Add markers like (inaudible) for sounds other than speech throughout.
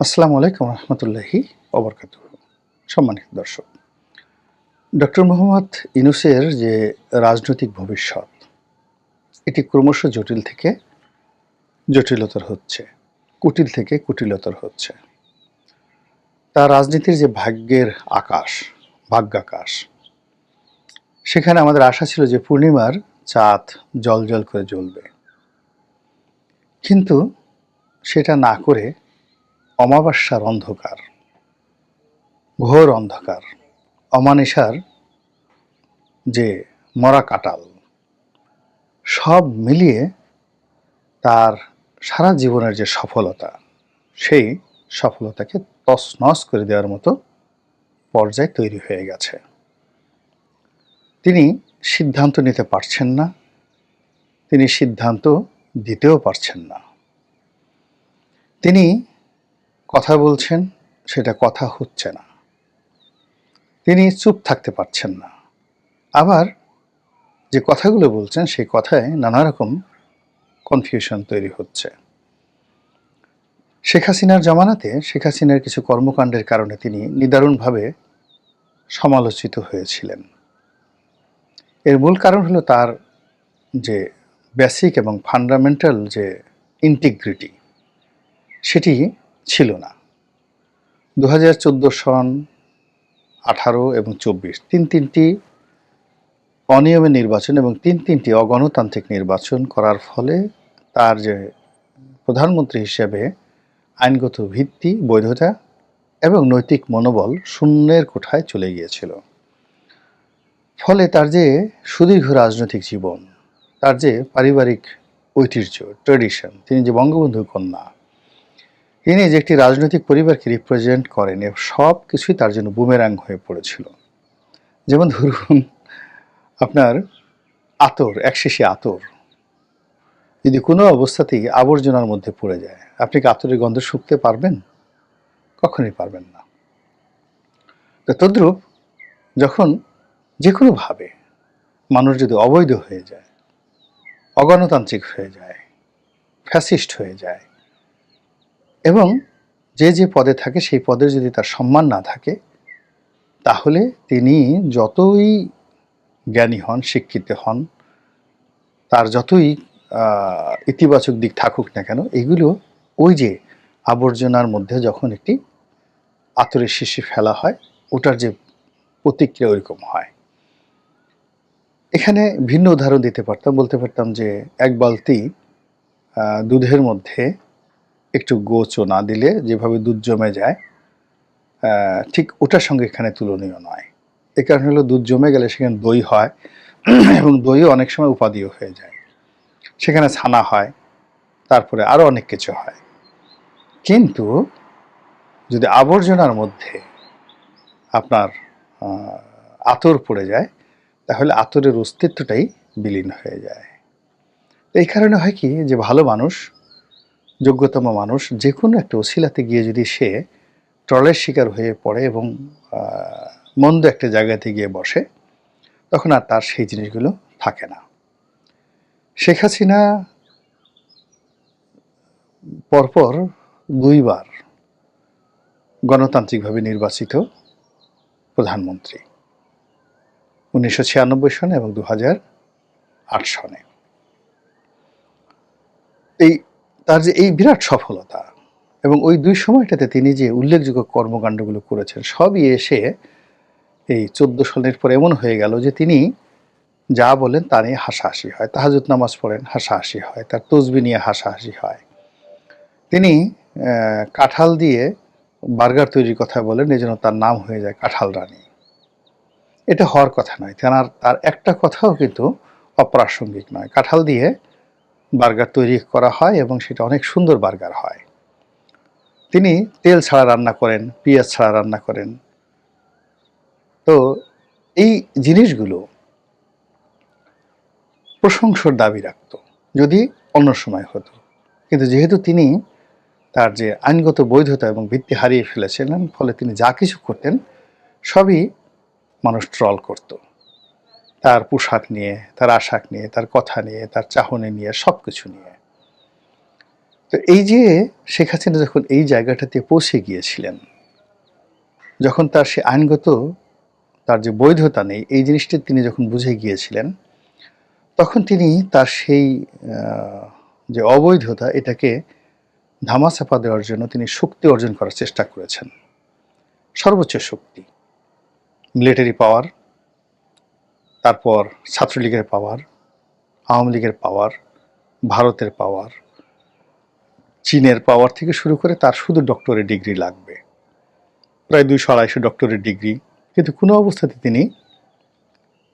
আসসালামু আলাইকুম রহমতুল্লাহি অবরকাত সম্মানিত দর্শক, ডক্টর মোহাম্মদ ইনুসের যে রাজনৈতিক ভবিষ্যৎ, এটি ক্রমশ জটিল থেকে জটিলতর হচ্ছে, কুটিল থেকে কুটিলতর হচ্ছে। তার রাজনীতির যে ভাগ্যের আকাশ, ভাগ্যাকাশ, সেখানে আমাদের আশা ছিল যে পূর্ণিমার চাঁদ জল জল করে জ্বলবে। কিন্তু সেটা না করে অমাবস্যার অন্ধকার, ঘোর অন্ধকার, অমানিসার যে মরা কাটাল সব মিলিয়ে তার সারা জীবনের যে সফলতা, সেই সফলতাকে তছনছ করে দেওয়ার মতো পর্যায় তৈরি হয়ে গেছে। তিনি সিদ্ধান্ত নিতে পারছেন না, তিনি সিদ্ধান্ত দিতেও পারছেন না। তিনি কথা বলছেন, সেটা কথা হচ্ছে না। তিনি চুপ থাকতে পারছেন না। আবার যে কথাগুলো বলছেন, সেই কথায় নানা রকম কনফিউশন তৈরি হচ্ছে। শেখ হাসিনার জমানাতে শেখ হাসিনার কিছু কর্মকাণ্ডের কারণে তিনি নিদারুণভাবে সমালোচিত হয়েছিলেন। এর মূল কারণ হলো তার যে বেসিক এবং ফান্ডামেন্টাল যে ইন্টিগ্রিটি সেটি ছিল না। দু হাজার চোদ্দ সন আঠারো এবং চব্বিশ, তিন তিনটি অনিয়মের নির্বাচন এবং তিন তিনটি অগণতান্ত্রিক নির্বাচন করার ফলে তার যে প্রধানমন্ত্রী হিসেবে আইনগত ভিত্তি, বৈধতা এবং নৈতিক মনোবল শূন্যের কোঠায় চলে গিয়েছিল। ফলে তার যে সুদীর্ঘ রাজনৈতিক জীবন, তার যে পারিবারিক ঐতিহ্য ট্রেডিশন তিনি যে বঙ্গবন্ধু কন্যা তিনি যে একটি রাজনৈতিক পরিবারকে রিপ্রেজেন্ট করেন সব কিছুই তার জন্য বুমেরাং হয়ে পড়েছিল। যেমন ধরুন, আপনার আতর এক শিশি আতর। যদি কোনো অবস্থাতেই আবর্জনার মধ্যে পড়ে যায়, আপনি কি আতরের গন্ধ শুকতে পারবেন? কখনোই পারবেন না। তো তদ্রূপ, যখন যে কোনোভাবে মানুষ যদি অবৈধ হয়ে যায়, অগণতান্ত্রিক হয়ে যায় ফ্যাসিস্ট হয়ে যায় এবং যে যে পদে থাকে সেই পদের যদি তার সম্মান না থাকে, তাহলে তিনি যতই জ্ঞানী হন, শিক্ষিত হন, তার যতই ইতিবাচক দিক থাকুক না কেন, এগুলো ওই যে আবর্জনার মধ্যে যখন একটি আতরের শিশি ফেলা হয়, ওটার যে প্রতিক্রিয়া ওইরকম হয়। এখানে ভিন্ন উদাহরণ দিতে পারতাম, বলতে পারতাম যে এক বালতি দুধের মধ্যে একটু গোচো না দিলে যেভাবে দুধ জমে যায় ঠিক ওটার সঙ্গে এখানে তুলনীয় নয়। এ কারণে হলো দুধ জমে গেলে সেখানে দই হয় (clears throat) এবং দইও অনেক সময় উপাদিও হয়ে যায়। সেখানে ছানা হয়, তারপরে আরও অনেক কিছু হয়। কিন্তু যদি আবর্জনার মধ্যে আপনার আতর পড়ে যায়, তাহলে আতরের অস্তিত্বটাই বিলীন হয়ে যায়। এই কারণে হয় কি যে ভালো মানুষ যোগ্যতম মানুষ যে কোনো একটা ওসিলাতে গিয়ে যদি সে ট্রলের শিকার হয়ে পড়ে এবং মন্দ একটা জায়গাতে গিয়ে বসে, তখন আর তার সেই জিনিসগুলো থাকে না। শেখ হাসিনা পরপর দুইবার গণতান্ত্রিকভাবে নির্বাচিত প্রধানমন্ত্রী, উনিশশো ছিয়ানব্বই সনে এবং দু হাজার আট সনে। এই তার যে এই বিরাট সফলতা এবং ওই দুই সময়টাতে তিনি যে উল্লেখযোগ্য কর্মকাণ্ডগুলো করেছেন, সবই এসে এই চোদ্দ সনের পর এমন হয়ে গেল যে তিনি যা বলেন তা নিয়ে হাসাহাসি হয়, তাহাজুদ নামাজ পড়েন, হাসাহাসি হয়, তার তসবি নিয়ে হাসাহাসি হয়। তিনি কাঁঠাল দিয়ে বার্গার তৈরির কথা বলেন, এই জন্য তার নাম হয়ে যায় কাঁঠাল রানী। এটা হওয়ার কথা নয়, তেনার, তার একটা কথাও কিন্তু অপ্রাসঙ্গিক নয়। কাঁঠাল দিয়ে বার্গার তৈরি করা হয় এবং সেটা অনেক সুন্দর বার্গার হয়। তিনি তেল ছাড়া রান্না করেন, পেঁয়াজ ছাড়া রান্না করেন। তো এই জিনিসগুলো প্রশংসার দাবি রাখত, যদি অন্য সময় হতো। কিন্তু যেহেতু তিনি তার যে আইনগত বৈধতা এবং ভিত্তি হারিয়ে ফেলেছিলেন, ফলে তিনি যা কিছু করতেন, সবই মানুষ ট্রল করত। তার পোশাক নিয়ে, তার আশাক নিয়ে, তার কথা নিয়ে, তার চাহনি নিয়ে সব কিছু নিয়ে। তো এই যে শেখ হাসিনা যখন এই জায়গাটাতে পৌঁছে গিয়েছিলেন, যখন তার সে আইনগত তার যে বৈধতা নেই, এই জিনিসটি তিনি যখন বুঝে গিয়েছিলেন, তখন তিনি তার সেই যে অবৈধতা, এটাকে ধামাচাপা দেওয়ার জন্য তিনি শক্তি অর্জন করার চেষ্টা করেছেন। সর্বোচ্চ শক্তি মিলিটারি পাওয়ার তারপর ছাত্রলীগের পাওয়ার, আওয়ামী লীগের পাওয়ার, ভারতের পাওয়ার, চীনের পাওয়ার থেকে শুরু করে তার শুধু ডক্টরের ডিগ্রি লাগবে। প্রায় দুইশো আড়াইশো ডক্টরের ডিগ্রি কিন্তু কোনো অবস্থাতে তিনি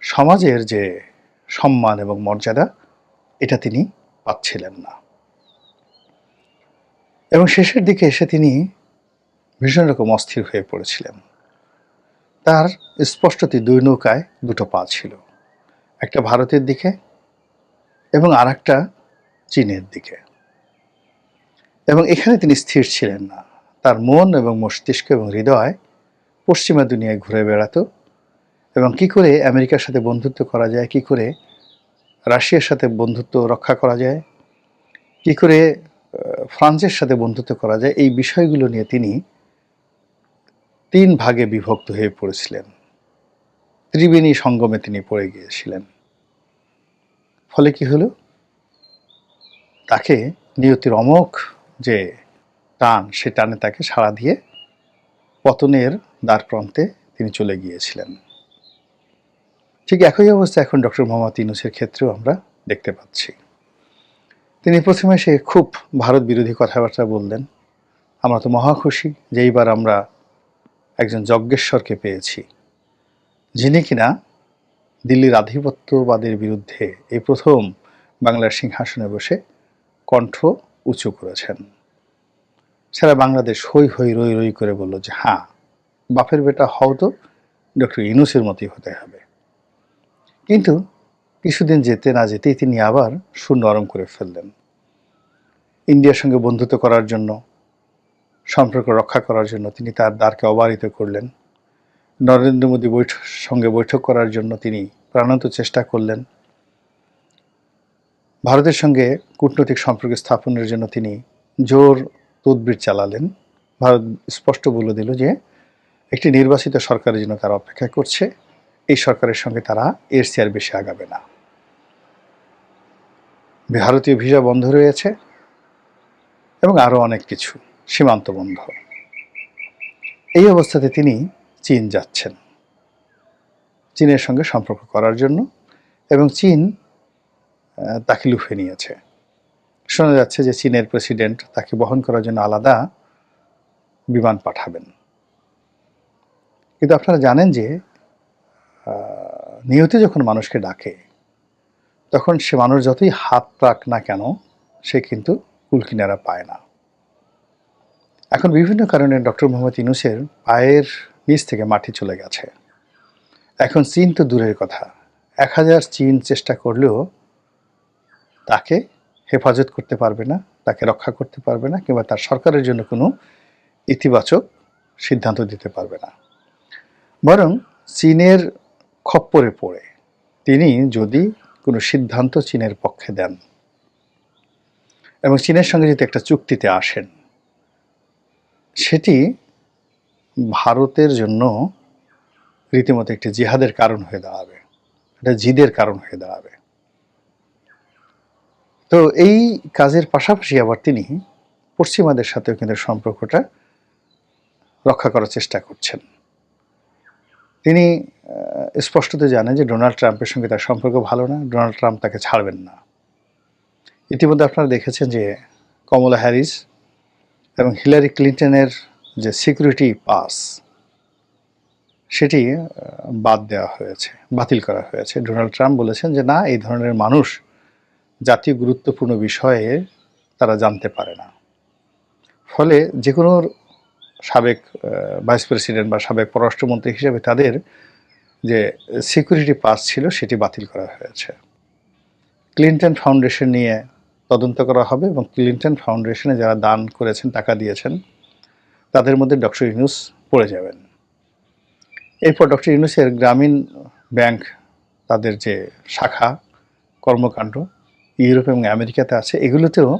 সমাজের যে সম্মান এবং মর্যাদা, এটা তিনি পাচ্ছিলেন না। এবং শেষের দিকে এসে তিনি ভীষণ রকম অস্থির হয়ে পড়েছিলেন। তার স্পষ্টতই দুই নৌকায় দুটো পা ছিল। একটা ভারতের দিকে এবং আর একটা চীনের দিকে। এবং এখানে তিনি স্থির ছিলেন না। তার মন এবং মস্তিষ্ক এবং হৃদয় পশ্চিমা দুনিয়ায় ঘুরে বেড়াতো। এবং কি করে আমেরিকার সাথে বন্ধুত্ব করা যায়, কি করে রাশিয়ার সাথে বন্ধুত্ব রক্ষা করা যায়, কি করে ফ্রান্সের সাথে বন্ধুত্ব করা যায়, এই বিষয়গুলো নিয়ে তিনি তিন ভাগে বিভক্ত হয়ে পড়েছিলেন। ত্রিবেণী সঙ্গমে তিনি পড়ে গিয়েছিলেন। ফলে কি হলো? তাকে নিয়তির অমোঘ যে টান, সে টানে তাকে সাড়া দিয়ে পতনের দ্বার প্রান্তে তিনি চলে গিয়েছিলেন। ঠিক একই অবস্থা এখন ডক্টর মোহাম্মদ ইউনুসের ক্ষেত্রেও আমরা দেখতে পাচ্ছি। তিনি প্রথমে সে খুব ভারত বিরোধী কথাবার্তা বললেন। আমরা তো মহা খুশি যে এইবার আমরা একজন যজ্ঞেশ্বরকে পেয়েছি, যিনি কিনা দিল্লির আধিপত্যবাদের বিরুদ্ধে এই প্রথম বাংলার সিংহাসনে বসে কণ্ঠ উঁচু করেছেন। সারা বাংলাদেশ হই হই রই রই করে বলল যে হ্যাঁ বাপের বেটা হও তো, ডক্টর ইনুসের মতোই হতে হবে। কিন্তু কিছুদিন যেতে না যেতেই তিনি আবার সুর নরম করে ফেললেন। ইন্ডিয়ার সঙ্গে বন্ধুত্ব করার জন্য সম্পর্ক রক্ষা করার জন্য তিনি তার দ্বারকে অবারিত করলেন। নরেন্দ্র মোদী বৈঠক, সঙ্গে বৈঠক করার জন্য তিনি প্রাণান্ত চেষ্টা করলেন। ভারতের সঙ্গে কূটনৈতিক সম্পর্ক স্থাপনের জন্য তিনি জোর তদবির চালালেন। ভারত স্পষ্ট বলে দিল যে, একটি নির্বাচিত সরকারের জন্য তারা অপেক্ষা করছে। এই সরকারের সঙ্গে তারা এর চেয়ে আর বেশি আগাবে না। ভারতীয় ভিসা বন্ধ রয়েছে এবং আরও অনেক কিছু। সীমান্ত বন্ধ এই অবস্থাতে তিনি চীন যাচ্ছেন। চীনের সঙ্গে সম্পর্ক করার জন্য এবং চীন তাকে লুফে নিয়েছে। শোনা যাচ্ছে যে চীনের প্রেসিডেন্ট তাকে বহন করার জন্য আলাদা বিমান পাঠাবেন। কিন্তু আপনারা জানেন যে নিয়তি যখন মানুষকে ডাকে, তখন সে মানুষ যতই হাত রাখ না কেন, সে কিন্তু কুলকিনারা পায় না। এখন বিভিন্ন কারণে ডক্টর মোহাম্মদ ইনুসের পায়ের নিচ থেকে মাটি চলে গেছে। এখন চীন তো দূরের কথা। এক হাজার চীন চেষ্টা করলেও তাকে হেফাজত করতে পারবে না, তাকে রক্ষা করতে পারবে না, কিংবা তার সরকারের জন্য কোনো ইতিবাচক সিদ্ধান্ত দিতে পারবে না। বরং চীনের খপ্পরে পড়ে। তিনি যদি কোনো সিদ্ধান্ত চীনের পক্ষে দেন এবং চীনের সঙ্গে যদি একটা চুক্তিতে আসেন সেটি ভারতের জন্য রীতিমতো একটি জিহাদের কারণ হয়ে দাঁড়াবে এটা জিদের কারণ হয়ে দাঁড়াবে। তো এই কাজের পাশাপাশি আবার তিনি পশ্চিমাদের সাথেও কিন্তু সম্পর্কটা রক্ষা করার চেষ্টা করছেন। তিনি স্পষ্টতে জানেন যে ডোনাল্ড ট্রাম্পের সঙ্গে তার সম্পর্ক ভালো না, ডোনাল্ড ট্রাম্প তাকে ছাড়বেন না। ইতিমধ্যে আপনারা দেখেছেন যে কমলা হ্যারিস এবং হিলারি ক্লিন্টনের যে সিকিউরিটি পাস, সেটি বাদ দেওয়া হয়েছে, বাতিল করা হয়েছে। ডোনাল্ড ট্রাম্প বলেছেন যে, না, এই ধরনের মানুষ জাতীয় গুরুত্বপূর্ণ বিষয়ে তারা জানতে পারে না। ফলে যে কোনো সাবেক ভাইস প্রেসিডেন্ট বা সাবেক পররাষ্ট্রমন্ত্রী হিসেবে তাদের যে সিকিউরিটি পাস ছিল, সেটি বাতিল করা হয়েছে। ক্লিন্টন ফাউন্ডেশন নিয়ে তদন্ত করা হবে এবং ক্লিন্টন ফাউন্ডেশনে যারা দান করেছেন, টাকা দিয়েছেন, তাদের মধ্যে ডক্টর ইউনুস পড়ে যাবেন। এরপর ডক্টর ইউনুসের গ্রামীণ ব্যাংক, তাদের যে শাখা, কর্মকাণ্ড, ইউরোপ এবং আমেরিকাতে আছে, এগুলোতেও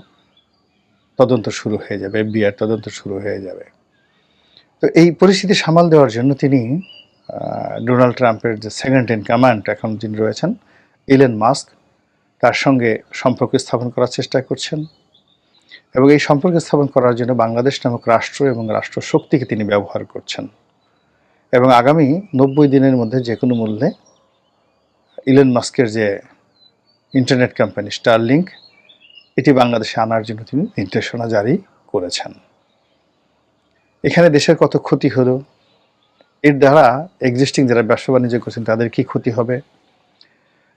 তদন্ত শুরু হয়ে যাবে এফবিআই তদন্ত শুরু হয়ে যাবে। তো এই পরিস্থিতি সামাল দেওয়ার জন্য তিনি ডোনাল্ড ট্রাম্পের যে সেকেন্ড ইন কমান্ড এখন যিনি রয়েছেন ইলেন মাস্ক তার সঙ্গে সম্পর্ক স্থাপন করার চেষ্টা করছেন এবং এই সম্পর্ক স্থাপন করার জন্য বাংলাদেশ নামক রাষ্ট্র এবং রাষ্ট্র শক্তিকে তিনি ব্যবহার করছেন। এবং আগামী নব্বই দিনের মধ্যে যে কোনো মূল্যে ইলেন মাস্কের যে ইন্টারনেট কোম্পানি স্টারলিংক এটি বাংলাদেশে আনার জন্য তিনি নির্দেশনা জারি করেছেন। এখানে দেশের কত ক্ষতি হলো? এর দ্বারা এক্সিস্টিং যারা ব্যবসা বাণিজ্য করছেন, তাদের কি ক্ষতি হবে?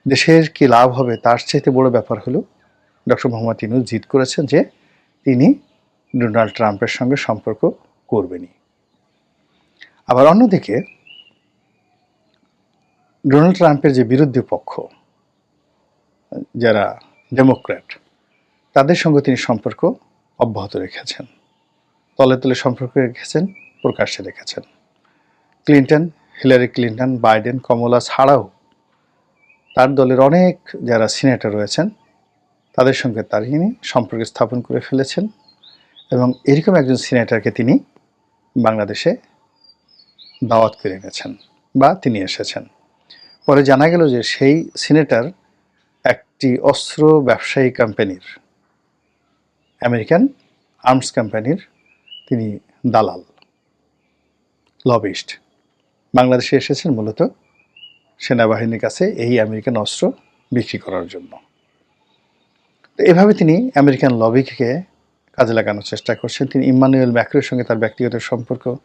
দেশের কি লাভ হবে তার চাইতে বড় ব্যাপার হলো ডক্টর মোহাম্মদ ইনুস জিদ করেছেন যে তিনি ডোনাল্ড ট্রাম্পের সঙ্গে সম্পর্ক করবেনই। আবার অন্যদিকে ডোনাল্ড ট্রাম্পের যে বিরোধী পক্ষ, যারা ডেমোক্র্যাট, তাদের সঙ্গে তিনি সম্পর্ক অব্যাহত রেখেছেন। তলে তলে সম্পর্ক রেখেছেন, প্রকাশ্যে রেখেছেন। Clinton, Hillary Clinton, Biden, Kamala ছাড়াও তার দলের অনেক যারা সিনেটর রয়েছেন, তাদের সঙ্গে তিনি সম্পর্ক স্থাপন করে ফেলেছেন এবং এরকম একজন সিনেটরকে তিনি বাংলাদেশে দাওয়াত করে এনেছেন বা তিনি এসেছেন। পরে জানা গেল যে সেই সিনেটর একটি অস্ত্র ব্যবসায়ী কোম্পানির, আমেরিকান আর্মস কোম্পানির তিনি দালাল, লবিস্ট। বাংলাদেশে এসেছেন মূলত সেনাবাহিনীর কাছে এই আমেরিকান অস্ত্র বিক্রি করার জন্য। এভাবে তিনি আমেরিকান লবিকে কাজে লাগানোর চেষ্টা করছেন। তিনি ইম্মানুয়েল ম্যাক্রোর সঙ্গে তার ব্যক্তিগত সম্পর্ক,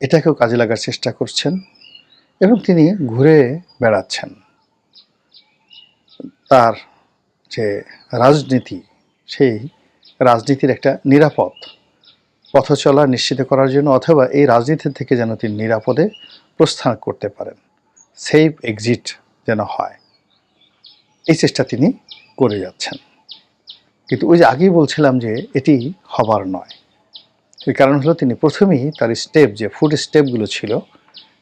এটাকেও কাজে লাগার চেষ্টা করছেন এবং তিনি ঘুরে বেড়াচ্ছেন। তার যে রাজনীতি, সেই রাজনীতির একটা নিরাপদ পথ চলা নিশ্চিত করার জন্য অথবা এই রাজনীতি থেকে যেন তিনি নিরাপদে প্রস্থান করতে পারেন। সেফ এক্সিট যেন হয়। এই চেষ্টা তিনি করে যাচ্ছেন। কিন্তু ওই যে আগেই বলছিলাম যে এটি হবার নয়। এর কারণ হলো তিনি প্রথমেই তার স্টেপ যে ফুড স্টেপগুলো ছিল,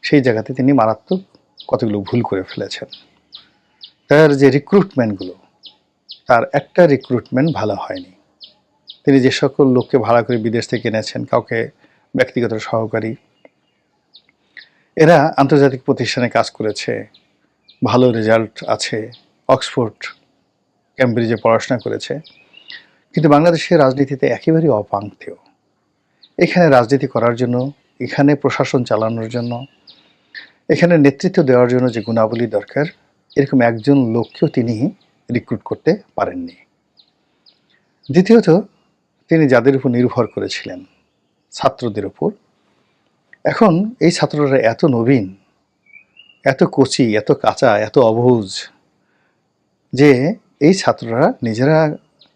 সেই জায়গাতে তিনি মারাত্মক কতগুলো ভুল করে ফেলেছেন। তার যে রিক্রুটমেন্টগুলো তার একটা রিক্রুটমেন্ট ভালো হয়নি। তিনি যে সকল লোককে ভাড়া করে বিদেশ থেকে এনেছেন, কাউকে ব্যক্তিগত সহকারী এরা আন্তর্জাতিক প্রতিষ্ঠানে কাজ করেছে। ভালো রেজাল্ট আছে। অক্সফোর্ড ক্যামব্রিজে পড়াশোনা করেছে। কিন্তু বাংলাদেশের রাজনীতিতে একেবারেই অপাঙ্ক্তেয় এখানে রাজনীতি করার জন্য, এখানে প্রশাসন চালানোর জন্য, এখানে নেতৃত্ব দেওয়ার জন্য যে গুণাবলী দরকার, এরকম একজন লোককেও তিনি রিক্রুট করতে পারেননি। দ্বিতীয়ত, তিনি যাদের উপর নির্ভর করেছিলেন, ছাত্রদের উপর এখন এই ছাত্ররা এত নবীন, এত কচি, এত কাঁচা, এত অবুঝ যে এই ছাত্ররা নিজেরা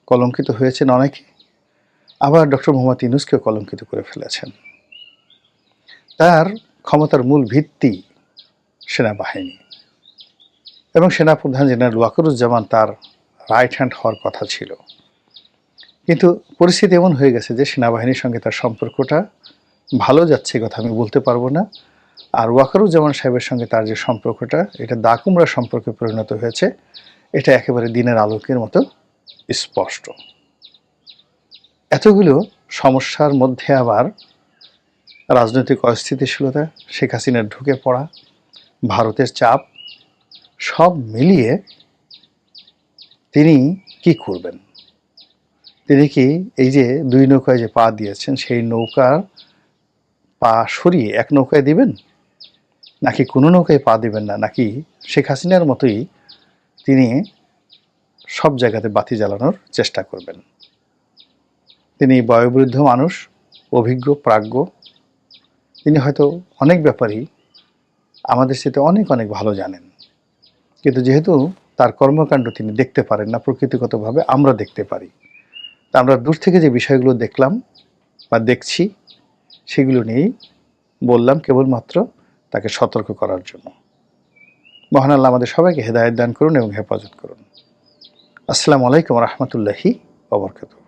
কলঙ্কিত হয়েছেন অনেকে। আবার ডক্টর মোহাম্মদ ইনুসকেও কলঙ্কিত করে ফেলেছেন। তার ক্ষমতার মূল ভিত্তি সেনাবাহিনী এবং সেনাপ্রধান জেনারেল ওয়াকরুজ্জামান তার রাইট হ্যান্ড হওয়ার কথা ছিল। কিন্তু পরিস্থিতি এমন হয়ে গেছে যে সেনাবাহিনীর সঙ্গে তার সম্পর্কটা ভালো যাচ্ছে কথা আমি বলতে পারব না। আর ওয়াকারুজ্জামান সাহেবের সঙ্গে তার যে সম্পর্কটা, এটা দাকুমরা সম্পর্কে পরিণত হয়েছে, এটা একেবারে দিনের আলোকের মতো স্পষ্ট। এতগুলো সমস্যার মধ্যে আবার রাজনৈতিক অস্থিতিশীলতা, শেখ হাসিনার ঢুকে পড়া, ভারতের চাপ, সব মিলিয়ে তিনি কি করবেন? তিনি কি এই যে দুই নৌকায় যে পা দিয়েছেন, সেই নৌকার পা সরিয়ে এক নৌকায় দিবেন? নাকি কোনো নৌকায় পা দিবেন না? নাকি শেখ হাসিনার মতোই তিনি সব জায়গাতে বাতি জ্বালানোর চেষ্টা করবেন? তিনি বয়োবৃদ্ধ মানুষ, অভিজ্ঞ, প্রাজ্ঞ। তিনি হয়তো অনেক ব্যাপারই আমাদের সাথে অনেক অনেক ভালো জানেন। কিন্তু যেহেতু তার কর্মকাণ্ড তিনি দেখতে পারেন না, প্রকৃতিগতভাবে আমরা দেখতে পারি। তা আমরা দূর থেকে যে বিষয়গুলো দেখলাম বা দেখছি সেগুলো নিয়েই বললাম কেবলমাত্র তাকে সতর্ক করার জন্য। মহান আল্লাহ আমাদের সবাইকে হেদায়ত দান করুন এবং হেফাজত করুন। আসসালামু আলাইকুম রহমতুল্লাহি ওবরকাত